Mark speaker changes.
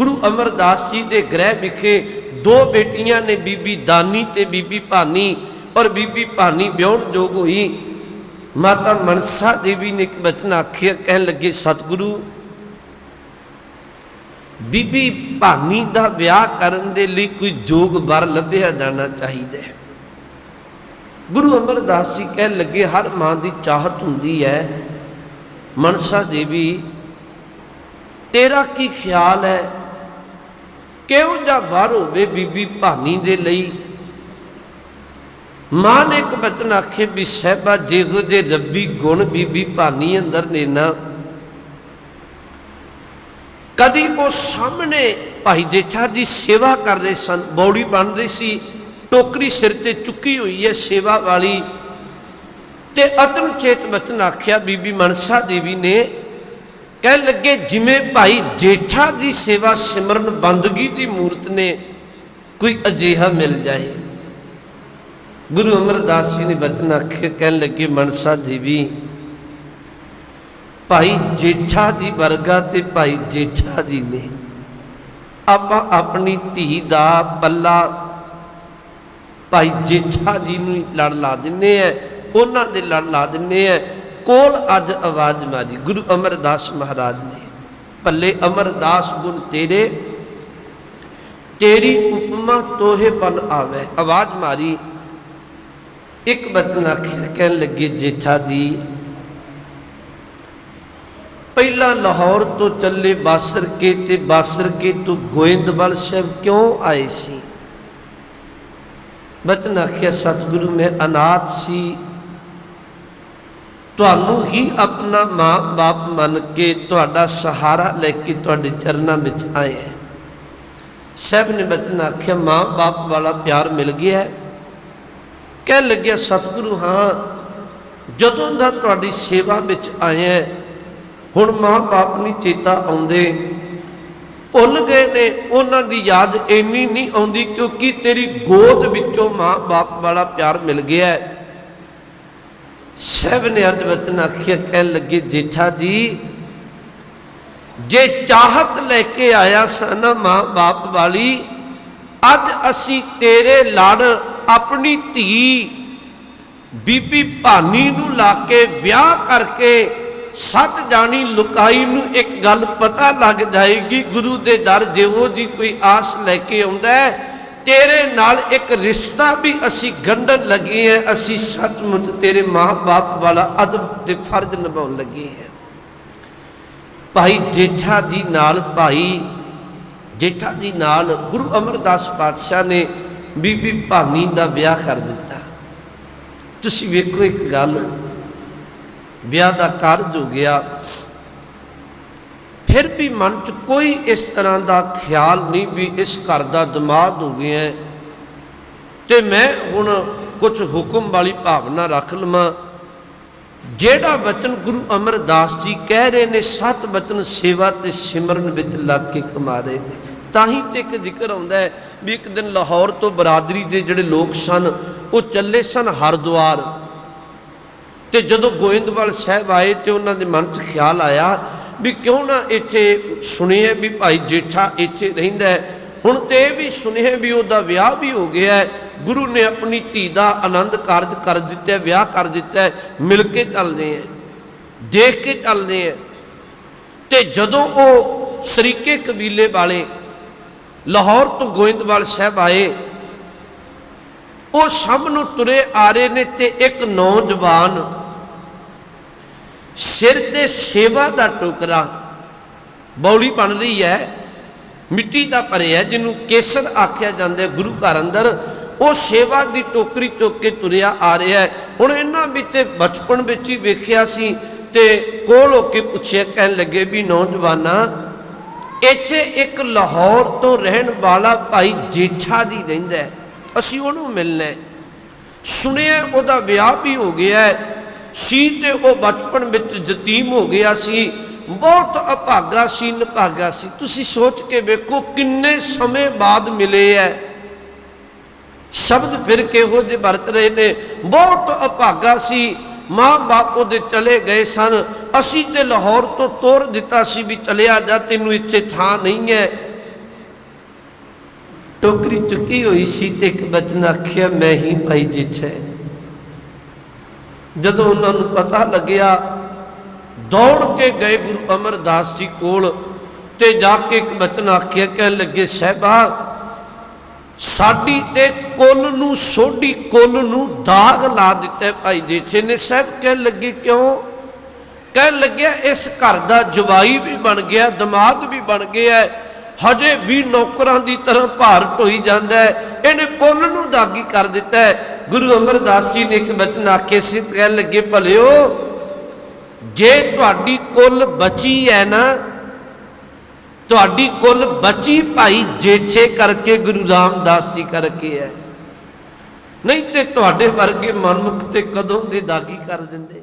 Speaker 1: ਗੁਰੂ ਅਮਰਦਾਸ ਜੀ ਦੇ ਗ੍ਰਹਿ ਵਿਖੇ ਦੋ ਬੇਟੀਆਂ ਨੇ ਬੀਬੀ ਦਾਨੀ ਤੇ ਬੀਬੀ ਭਾਨੀ ਔਰ ਬੀਬੀ ਭਾਨੀ ਵਿਆਹਣ ਜੋਗ ਹੋਈ। ਮਾਤਾ ਮਨਸਾ ਦੇਵੀ ਨੇ ਇੱਕ ਬਚਨ ਆਖਿਆ, ਕਹਿਣ ਲੱਗੇ, ਸਤਿਗੁਰੂ, ਬੀਬੀ ਭਾਨੀ ਦਾ ਵਿਆਹ ਕਰਨ ਦੇ ਲਈ ਕੋਈ ਜੋਗ ਵਰ ਲੱਭਿਆ ਜਾਣਾ ਚਾਹੀਦਾ ਹੈ। ਗੁਰੂ ਅਮਰਦਾਸ ਜੀ ਕਹਿਣ ਲੱਗੇ, ਹਰ ਮਾਂ ਦੀ ਚਾਹਤ ਹੁੰਦੀ ਹੈ, ਮਨਸਾ ਦੇਵੀ, ਤੇਰਾ ਕੀ ਖਿਆਲ ਹੈ? ਕਿਉਂ ਜਾਂ ਵਰ ਹੋਵੇ ਬੀਬੀ ਭਾਨੀ ਦੇ ਲਈ? ਮਾਂ ਨੇ ਇੱਕ ਬਚਨ ਆਖੇ ਵੀ ਸਹਿਬਾ ਜਿਹੋ ਜੇ ਰੱਬੀ ਗੁਣ ਬੀਬੀ ਭਾਨੀ ਅੰਦਰ ਨੇ ਨਾ। ਕਦੀ ਉਹ ਸਾਹਮਣੇ ਭਾਈ ਜੇਠਾ ਜੀ ਸੇਵਾ ਕਰ ਰਹੇ ਸਨ, ਬੌੜੀ ਬਣ ਰਹੀ ਸੀ, ਟੋਕਰੀ ਸਿਰ ਤੇ ਚੁੱਕੀ ਹੋਈ ਹੈ ਸੇਵਾ ਵਾਲੀ। ਤੇ ਅਤਨ ਚੇਤ ਬਚਨ ਆਖਿਆ, ਬੀਬੀ ਮਨਸਾ ਦੇਵੀ ਨੇ ਕਹਿ ਲੱਗੇ, ਜਿਵੇਂ ਭਾਈ ਜੇਠਾ ਦੀ ਸੇਵਾ ਸਿਮਰਨ ਬੰਦਗੀ ਦੀ ਮੂਰਤ ਨੇ, ਕੋਈ ਅਜੀਹਾ ਮਿਲ ਜਾਏ। ਗੁਰੂ ਅਮਰਦਾਸ ਜੀ ਨੇ ਬਚਨ ਆਖੇ, ਕਹਿਣ ਲੱਗੇ, ਮਨਸਾ ਦੇਵੀ, ਭਾਈ ਜੇਠਾ ਦੀ ਵਰਗਾ ਤੇ ਭਾਈ ਜੇਠਾ ਜੀ ਨੇ ਆਪਾਂ ਆਪਣੀ ਧੀ ਦਾ ਪੱਲਾ ਭਾਈ ਜੇਠਾ ਜੀ ਨੂੰ ਲੜ ਲਾ ਦਿੰਨੇ ਆ, ਉਹਨਾਂ ਦੇ ਲੜ ਲਾ ਦਿੰਨੇ ਆ। ਕੋਲ ਅੱਜ ਆਵਾਜ਼ ਮਾਰੀ, ਗੁਰੂ ਅਮਰਦਾਸ ਮਹਾਰਾਜ ਨੇ, ਭੱਲੇ ਅਮਰਦਾਸ ਗੁਣ ਤੇਰੇ, ਤੇਰੀ ਉਪਮਾ ਤੋਹੇ ਬਨ ਆਵੇ। ਆਵਾਜ਼ ਮਾਰੀ, ਇੱਕ ਬਚਨ ਆਖਿਆ, ਕਹਿਣ ਲੱਗੇ, ਜੇਠਾ ਦੀ ਪਹਿਲਾਂ ਲਾਹੌਰ ਤੋਂ ਚੱਲੇ ਬਾਸਰ ਕੇ ਤੇ ਬਾਸਰ ਕੇ ਤੋਂ ਗੋਇੰਦਵਾਲ ਸਾਹਿਬ ਕਿਉਂ ਆਏ ਸੀ? ਬਚਨ ਆਖਿਆ, ਸਤਿਗੁਰੂ, ਮੈਂ ਅਨਾਥ ਸੀ ਤੁਹਾਨੂੰ ਹੀ ਆਪਣਾ ਮਾਂ-ਬਾਪ ਮੰਨ ਕੇ ਤੁਹਾਡਾ ਸਹਾਰਾ ਲੈ ਕੇ ਤੁਹਾਡੇ ਚਰਨਾਂ ਵਿੱਚ ਆਏ ਹਾਂ। ਸਹਿਬ ਨੇ ਬਚਨ ਆਖਿਆ, ਮਾਂ-ਬਾਪ ਵਾਲਾ ਪਿਆਰ ਮਿਲ ਗਿਆ ਹੈ। ਕਹਿ ਲੱਗਿਆ, ਸਤਿਗੁਰੂ, ਹਾਂ, ਜਦੋਂ ਦਾ ਤੁਹਾਡੀ ਸੇਵਾ ਵਿੱਚ ਆਇਆ ਹੁਣ ਮਾਂ-ਬਾਪ ਨਹੀਂ ਚੇਤਾ ਆਉਂਦੇ। ਭੁੱਲ ਗਏ ਨੇ, ਉਹਨਾਂ ਦੀ ਯਾਦ ਇੰਨੀ ਨਹੀਂ ਆਉਂਦੀ ਕਿਉਂਕਿ ਤੇਰੀ ਗੋਦ ਵਿੱਚੋਂ ਮਾਂ-ਬਾਪ ਵਾਲਾ ਪਿਆਰ ਮਿਲ ਗਿਆ ਹੈ। ਸਹਿਬ ਨੇ ਅੱਜ ਵਚਨ ਆਖਿਆ ਕਹਿਣ ਲੱਗੇ, ਜੇਠਾ ਜੀ, ਜੇ ਚਾਹਤ ਲੈ ਕੇ ਆਇਆ ਸਨ ਮਾਂ-ਬਾਪ ਵਾਲੀ, ਅੱਜ ਅਸੀਂ ਤੇਰੇ ਲੜ ਆਪਣੀ ਧੀ ਬੀਬੀ ਭਾਨੀ ਨੂੰ ਲਾ ਕੇ ਵਿਆਹ ਕਰਕੇ ਸਤ ਜਾਣੀ ਲੁਕਾਈ ਨੂੰ ਇੱਕ ਗੱਲ ਪਤਾ ਲੱਗ ਜਾਏਗੀ, ਗੁਰੂ ਦੇ ਦਰ ਜਿਹੋ ਜੀ ਕੋਈ ਆਸ ਲੈ ਕੇ ਆਉਂਦਾ ਹੈ ਤੇਰੇ ਨਾਲ ਇੱਕ ਰਿਸ਼ਤਾ ਵੀ ਅਸੀਂ ਗੰਢਣ ਲੱਗੇ ਹਾਂ। ਅਸੀਂ ਸੱਚਮੁੱਚ ਤੇਰੇ ਮਾਂ-ਬਾਪ ਵਾਲਾ ਅਦਬ ਤੇ ਫਰਜ਼ ਨਿਭਾਉਣ ਲੱਗੇ ਹਾਂ। ਭਾਈ ਜੇਠਾ ਜੀ ਨਾਲ ਭਾਈ ਜੇਠਾ ਜੀ ਨਾਲ ਗੁਰੂ ਅਮਰਦਾਸ ਪਾਤਸ਼ਾਹ ਨੇ ਬੀਬੀ ਭਾਨੀ ਦਾ ਵਿਆਹ ਕਰ ਦਿੱਤਾ। ਤੁਸੀਂ ਵੇਖੋ ਇੱਕ ਗੱਲ, ਵਿਆਹ ਦਾ ਕਾਰਜ ਹੋ ਗਿਆ। ਫਿਰ ਵੀ ਮਨ 'ਚ ਕੋਈ ਇਸ ਤਰ੍ਹਾਂ ਦਾ ਖਿਆਲ ਨਹੀਂ ਵੀ ਇਸ ਘਰ ਦਾ ਦਿਮਾਗ ਹੋ ਗਿਆ ਹੈ। ਤੇ ਮੈਂ ਹੁਣ ਕੁਝ ਹੁਕਮ ਵਾਲੀ ਭਾਵਨਾ ਰੱਖ ਲਵਾਂ। ਜਿਹੜਾ ਵਚਨ ਗੁਰੂ ਅਮਰਦਾਸ ਜੀ ਕਹਿ ਰਹੇ ਨੇ, ਸਤ ਵਚਨ ਸੇਵਾ ਤੇ ਸਿਮਰਨ ਵਿੱਚ ਲੱਗ ਕੇ ਕਮਾ ਰਹੇ ਨੇ। ਤਾਂ ਹੀ ਤੇ ਇੱਕ ਜ਼ਿਕਰ ਆਉਂਦਾ ਹੈ ਵੀ ਇੱਕ ਦਿਨ ਲਾਹੌਰ ਤੋਂ ਬਰਾਦਰੀ ਦੇ ਜਿਹੜੇ ਲੋਕ ਸਨ, ਉਹ ਚੱਲੇ ਸਨ ਹਰਦੁਆਰ। ਤੇ ਜਦੋਂ ਗੋਇੰਦਵਾਲ ਸਾਹਿਬ ਆਏ ਤੇ ਉਹਨਾਂ ਦੇ ਮਨ 'ਚ ਖਿਆਲ ਆਇਆ ਵੀ ਕਿਉਂ ਨਾ ਇੱਥੇ ਸੁਣਿਆ ਵੀ ਭਾਈ ਜੇਠਾ ਇੱਥੇ ਰਹਿੰਦਾ ਹੈ। ਹੁਣ ਤੇ ਇਹ ਵੀ ਸੁਣਿਆ ਵੀ ਉਹਦਾ ਵਿਆਹ ਵੀ ਹੋ ਗਿਆ ਹੈ। ਗੁਰੂ ਨੇ ਆਪਣੀ ਧੀ ਦਾ ਆਨੰਦ ਕਾਰਜ ਕਰ ਦਿੱਤਾ ਵਿਆਹ ਕਰ ਦਿੱਤਾ ਮਿਲ ਕੇ ਚੱਲਦੇ ਆ ਦੇਖ ਕੇ ਚੱਲਦੇ ਆ ਤੇ ਜਦੋਂ ਉਹ ਸਰੀਕੇ ਕਬੀਲੇ ਵਾਲੇ ਲਾਹੌਰ ਤੋਂ ਗੋਇੰਦਵਾਲ ਸਾਹਿਬ ਆਏ, ਉਹ ਸਭ ਨੂੰ ਤੁਰੇ ਆ ਰਹੇ ਨੇ ਤੇ ਇੱਕ ਨੌਜਵਾਨ ਸਿਰ ਤੇ ਸੇਵਾ ਦਾ ਟੋਕਰਾ। ਬੌਲੀ ਬਣ ਰਹੀ ਹੈ, ਮਿੱਟੀ ਦਾ ਭਰਿਆ ਜਿਹਨੂੰ ਕੇਸਰ ਆਖਿਆ ਜਾਂਦਾ ਗੁਰੂ ਘਰ ਅੰਦਰ। ਉਹ ਸੇਵਾ ਦੀ ਟੋਕਰੀ ਚੁੱਕ ਕੇ ਤੁਰਿਆ ਆ ਰਿਹਾ ਹੁਣ ਇਹਨਾਂ ਵਿੱਚ ਤੇ ਬਚਪਨ ਵਿੱਚ ਹੀ ਵੇਖਿਆ ਸੀ ਤੇ ਕੋਲ ਹੋ ਕੇ ਪੁੱਛਿਆ, ਕਹਿਣ ਲੱਗੇ ਵੀ ਨੌਜਵਾਨਾਂ, ਇੱਥੇ ਇੱਕ ਲਾਹੌਰ ਤੋਂ ਰਹਿਣ ਵਾਲਾ ਭਾਈ ਜੇਠਾ ਜੀ ਰਹਿੰਦਾ ਅਸੀਂ ਉਹਨੂੰ ਮਿਲਣਾ ਸੁਣਿਆ ਉਹਦਾ ਵਿਆਹ ਵੀ ਹੋ ਗਿਆ ਹੈ। ਸੀ ਤੇ ਉਹ ਬਚਪਨ ਵਿੱਚ ਯਤੀਮ ਹੋ ਗਿਆ ਸੀ। ਬਹੁਤ ਅਭਾਗਾ ਸੀ, ਨਿਭਾਗਾ ਸੀ। ਤੁਸੀਂ ਸੋਚ ਕੇ ਵੇਖੋ ਕਿੰਨੇ ਸਮੇਂ ਬਾਅਦ ਮਿਲੇ ਐ। ਸ਼ਬਦ ਫਿਰ ਕਿਹੋ ਜਿਹੇ ਵਰਤ ਰਹੇ ਨੇ। ਬਹੁਤ ਅਭਾਗਾ ਸੀ। ਮਾਂ ਬਾਪ ਉਹਦੇ ਚਲੇ ਗਏ ਸਨ। ਅਸੀਂ ਤੇ ਲਾਹੌਰ ਤੋਂ ਤੋਰ ਦਿੱਤਾ ਸੀ ਵੀ ਚਲਿਆ ਜਾ, ਤੈਨੂੰ ਇੱਥੇ ਥਾਂ ਨਹੀਂ ਹੈ ਟੋਕਰੀ ਚੁੱਕੀ ਹੋਈ ਸੀ ਤੇ ਇੱਕ ਬਚਨ ਆਖਿਆ, ਮੈਂ ਹੀ ਭਾਈ ਜਿੱਥੇ ਜਦੋਂ ਉਹਨਾਂ ਨੂੰ ਪਤਾ ਲੱਗਿਆ ਦੌੜ ਕੇ ਗਏ ਗੁਰੂ ਅਮਰਦਾਸ ਜੀ ਕੋਲ ਤੇ ਜਾ ਕੇ ਇੱਕ ਬਚਨ ਆਖਿਆ ਕਹਿਣ ਲੱਗੇ ਸਹਿਬਾ ਸਾਡੀ ਤੇ ਕੁੱਲ ਨੂੰ ਸੋਢੀ ਕੁੱਲ ਨੂੰ ਦਾਗ ਲਾ ਦਿੱਤਾ ਭਾਈ ਜੇਠੇ ਨੇ। ਸਾਹਿਬ ਕਹਿਣ ਲੱਗੇ ਕਿਉਂ? ਕਹਿਣ ਲੱਗਿਆ ਇਸ ਘਰ ਦਾ ਜਵਾਈ ਵੀ ਬਣ ਗਿਆ ਦਿਮਾਗ ਵੀ ਬਣ ਗਿਆ ਹੈ, ਹਜੇ ਵੀ ਨੌਕਰਾਂ ਦੀ ਤਰ੍ਹਾਂ ਭਾਰ ਢੋਈ ਜਾਂਦਾ ਹੈ। ਇਹਨੇ ਕੁੱਲ ਨੂੰ ਦਾਗੀ ਕਰ ਦਿੱਤਾ ਹੈ। ਗੁਰੂ ਅਮਰਦਾਸ ਜੀ ਨੇ ਇੱਕ ਬਚਨ ਆਖੇ ਸੀ, ਕਹਿਣ ਲੱਗੇ, ਭਲਿਓ, ਜੇ ਤੁਹਾਡੀ ਕੁੱਲ ਬਚੀ ਹੈ ਨਾ, ਤੁਹਾਡੀ ਕੁੱਲ ਬਚੀ ਭਾਈ ਜੇਠੇ ਕਰਕੇ, ਗੁਰੂ ਰਾਮਦਾਸ ਜੀ ਕਰਕੇ ਹੈ ਨਹੀਂ ਤੇ ਤੁਹਾਡੇ ਵਰਗੇ ਮਨਮੁਖ ਤੇ ਕਦੋਂ ਦੇ ਦਾਗੀ ਕਰ ਦਿੰਦੇ?